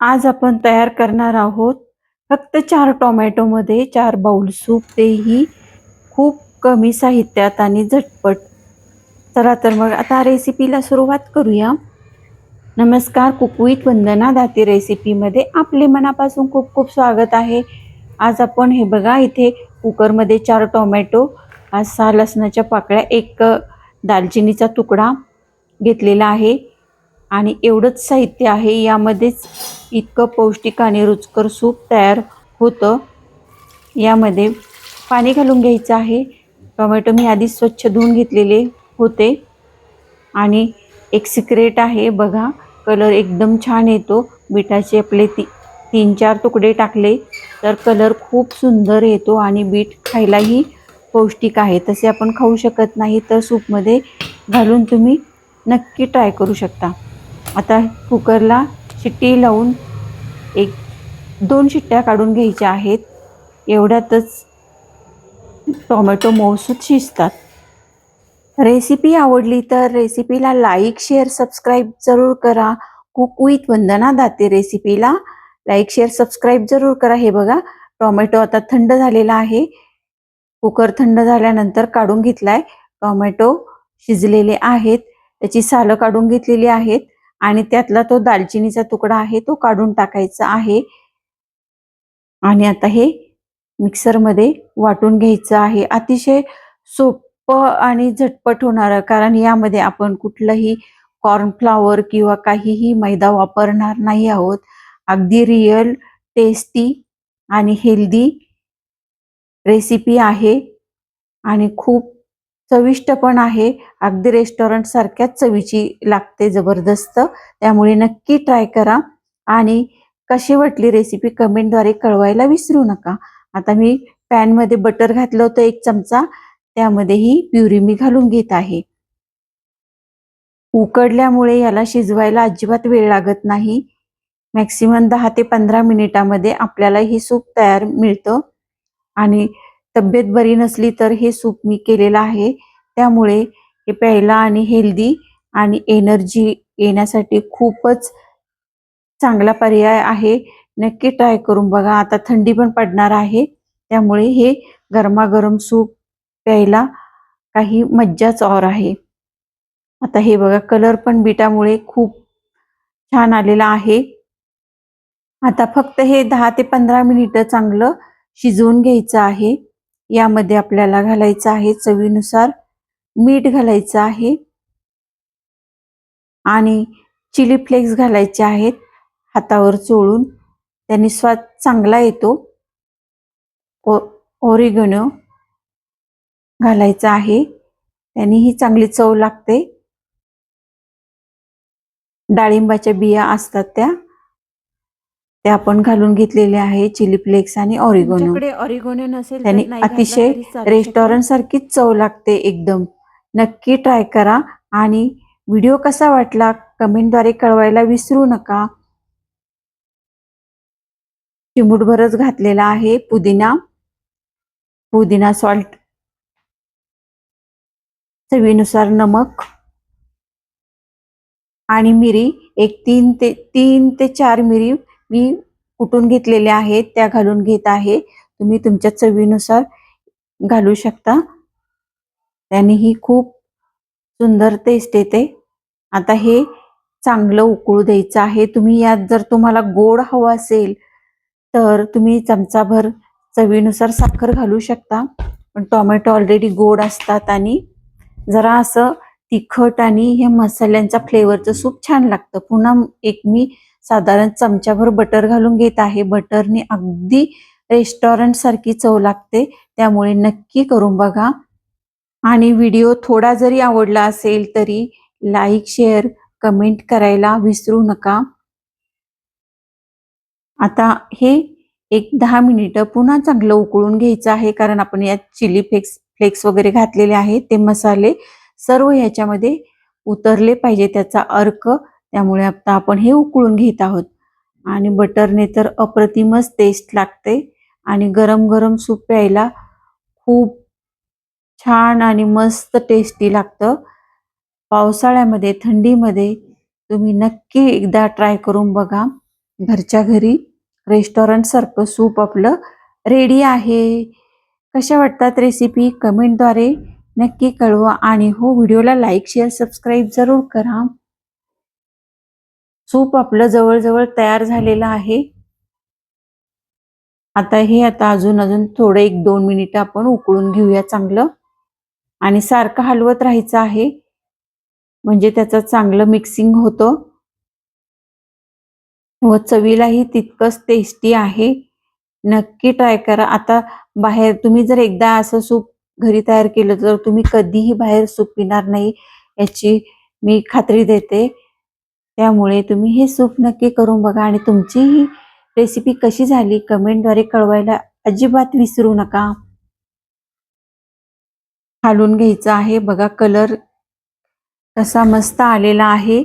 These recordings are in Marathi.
आज आपण तयार करणार आहोत फक्त चार टोमॅटोमध्ये चार बाउल सूप तेही खूप कमी साहित्यात आणि झटपट. चला तर मग आता रेसिपीला सुरुवात करूया. नमस्कार कुकवीत वंदना दाती रेसिपीमध्ये आपले मनापासून खूप खूप स्वागत आहे. आज आपण हे बघा इथे कुकरमध्ये चार टोमॅटो आज सहा लसणाच्या पाकळ्या एक दालचिनीचा तुकडा घेतलेला आहे. आणि एवढंच साहित्य आहे. यामध्येच इतकं पौष्टिक आणि रुचकर सूप तयार होतं. यामध्ये पाणी घालून घ्यायचं आहे. टोमॅटो मी आधी स्वच्छ धुवून घेतलेले होते. आणि एक सिक्रेट आहे बघा कलर एकदम छान येतो. बीटाचे आपले ती तीन चार तुकडे टाकले तर कलर खूप सुंदर येतो आणि बीट खायलाही पौष्टिक आहे. तसे आपण खाऊ शकत नाही तर सूपमध्ये घालून तुम्ही नक्की ट्राय करू शकता. आता कुकरला शिट्टी लावून एक दोन शिट्ट्या काढून घ्यायच्या आहेत. एवढ्यातच टोमॅटो मऊसूत शिजतात. रेसिपी आवडली तर रेसिपीला लाईक शेअर सबस्क्राईब जरूर करा. कुक विथ वंदना दाते रेसिपीला. लाईक शेअर सबस्क्राईब जरूर करा. हे बघा टोमॅटो आता थंड झालेला आहे. कुकर थंड झाल्यानंतर काढून घेतलाय. टोमॅटो शिजलेले आहेत. त्याची सालं काढून घेतलेली आहेत. आणि त्यातला तो दालचिनीचा तुकडा आहे तो काढून टाकायचा आहे. आणि आता हे मिक्सरमध्ये वाटून घ्यायचं आहे. अतिशय सोपं आणि झटपट होणार कारण यामध्ये आपण कुठलंही कॉर्नफ्लावर किंवा काहीही मैदा वापरणार नाही आहोत. अगदी रिअल टेस्टी आणि हेल्दी रेसिपी आहे. आणि खूप चविष्ट पण आहे. अगदी रेस्टॉरंट सारख्याच चवीची लागते जबरदस्त. त्यामुळे नक्की ट्राय करा. आणि कशी वाटली रेसिपी कमेंटद्वारे कळवायला विसरू नका. आता मी पॅनमध्ये बटर घातलं होतं एक चमचा. त्यामध्ये ही प्युरी मी घालून घेत आहे. उकडल्यामुळे याला शिजवायला अजिबात वेळ लागत नाही. मॅक्सिमम दहा ते पंधरा मिनिटामध्ये आपल्याला हे सूप तयार मिळतं. आणि तब्येत बरी नसली तर हे सूप मी केलेलं आहे. त्यामुळे हे प्यायला आणि हेल्दी आणि एनर्जी येण्यासाठी खूपच चांगला पर्याय आहे. नक्की ट्राय करून बघा. आता थंडी पण पडणार आहे. त्यामुळे हे गरमागरम सूप प्यायला काही मज्जाच और आहे. आता हे बघा कलर पण बिटामुळे खूप छान आलेला आहे. आता फक्त हे दहा ते पंधरा मिनिटं चांगलं शिजवून घ्यायचं आहे. यामध्ये आपल्याला घालायचं आहे चवीनुसार मीठ घालायचं आहे आणि चिली फ्लेक्स घालायचे आहेत हातावर चोळून. त्यांनी स्वाद चांगला येतो. ओ ओरिगनो घालायचा आहे. त्यांनी ही चांगली चव लागते. डाळिंबाच्या बिया असतात त्या. त्या आपण घालून घेतलेल्या आहे चिली फ्लेक्स आणि ऑरिगोनो ऑरिगोनो नसेल त्यांनी अतिशय रेस्टॉरंट सारखीच चव लागते एकदम. नक्की ट्राय करा. आणि व्हिडिओ कसा वाटला कमेंटद्वारे कळवायला विसरू नका. चिमूटभरच घातलेला आहे पुदिना. पुदिना सॉल्ट चवीनुसार नमक. आणि मिरी एक तीन ते तीन ते चार मिरी मी कुटून घेतलेल्या आहेत त्या घालून घेत आहे. तुम्ही तुमच्या चवीनुसार घालू शकता. त्याने ही खूप सुंदर टेस्ट येते. आता हे चांगलं उकळू द्यायचं आहे. तुम्ही यात जर तुम्हाला गोड हवं असेल तर तुम्ही चमचाभर चवीनुसार साखर घालू शकता. पण टोमॅटो ऑलरेडी गोड असतात आणि जरा असं तिखट आणि हे मसाल्यांचा फ्लेवरचं सूप छान लागतं. पुन्हा एक मी साधारण चमच्याभर बटर घालून घेत आहे. बटरने अगदी रेस्टॉरंट सारखी चव लागते. त्यामुळे नक्की करून बघा. आणि व्हिडिओ थोडा जरी आवडला असेल तरी लाईक शेअर कमेंट करायला विसरू नका. आता हे एक दहा मिनिटं पुन्हा चांगलं उकळून घ्यायचं आहे. कारण आपण यात चिली फ्लेक्स फ्लेक्स वगैरे घातलेले आहेत. ते मसाले सर्व ह्याच्यामध्ये उतरले पाहिजे. त्याचा अर्क त्यामुळे आता आपण हे उकळून घेत आहोत. आणि बटरने तर अप्रतिमच टेस्ट लागते. आणि गरम गरम सूप प्यायला खूप छान आणि मस्त टेस्टी लागतं. पावसाळ्यामध्ये थंडीमध्ये तुम्ही नक्की एकदा ट्राय करून बघा. घरच्या घरी रेस्टॉरंटसारखं सूप आपलं रेडी आहे. कशा वाटतात रेसिपी कमेंटद्वारे नक्की कळवा. आणि हो व्हिडिओला लाईक शेअर सबस्क्राईब जरूर करा. सूप आपलं जवळजवळ तयार झालेलं आहे. आता हे आता अजून अजून थोडं एक दोन मिनिटं आपण उकळून घेऊया चांगलं. आणि सारखं हलवत राहायचं आहे. म्हणजे त्याचं चांगलं मिक्सिंग होतं. व चवीलाही तितकंच टेस्टी आहे. नक्की ट्राय करा. आता बाहेर तुम्ही जर एकदा असं सूप घरी तयार केलं तर तुम्ही कधीही बाहेर सूप पिणार नाही याची मी खात्री देते. त्यामुळे तुम्ही हे सूप नक्की करून बघा आणि तुमची ही रेसिपी कशी झाली कमेंटद्वारे कळवायला अजिबात विसरू नका. हालून घ्यायचं आहे. बघा कलर कसा मस्त आलेला आहे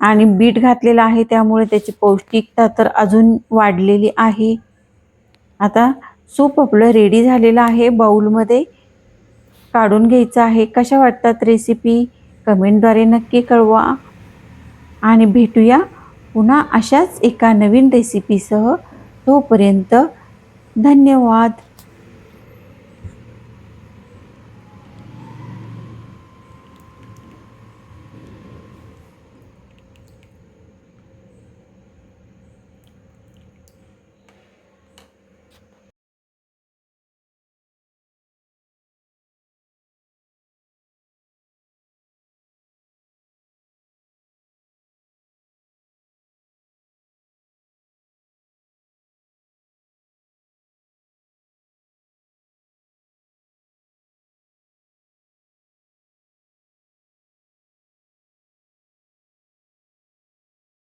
आणि बीट घातलेला आहे. त्यामुळे त्याची पौष्टिकता तर अजून वाढलेली आहे. आता सूप आपलं रेडी झालेलं आहे. बाऊलमध्ये काढून घ्यायचं आहे. कशा वाटतात रेसिपी कमेंटद्वारे नक्की कळवा. आणि भेटूया पुन्हा अशाच एका नवीन रेसिपीसह तोपर्यंत धन्यवाद.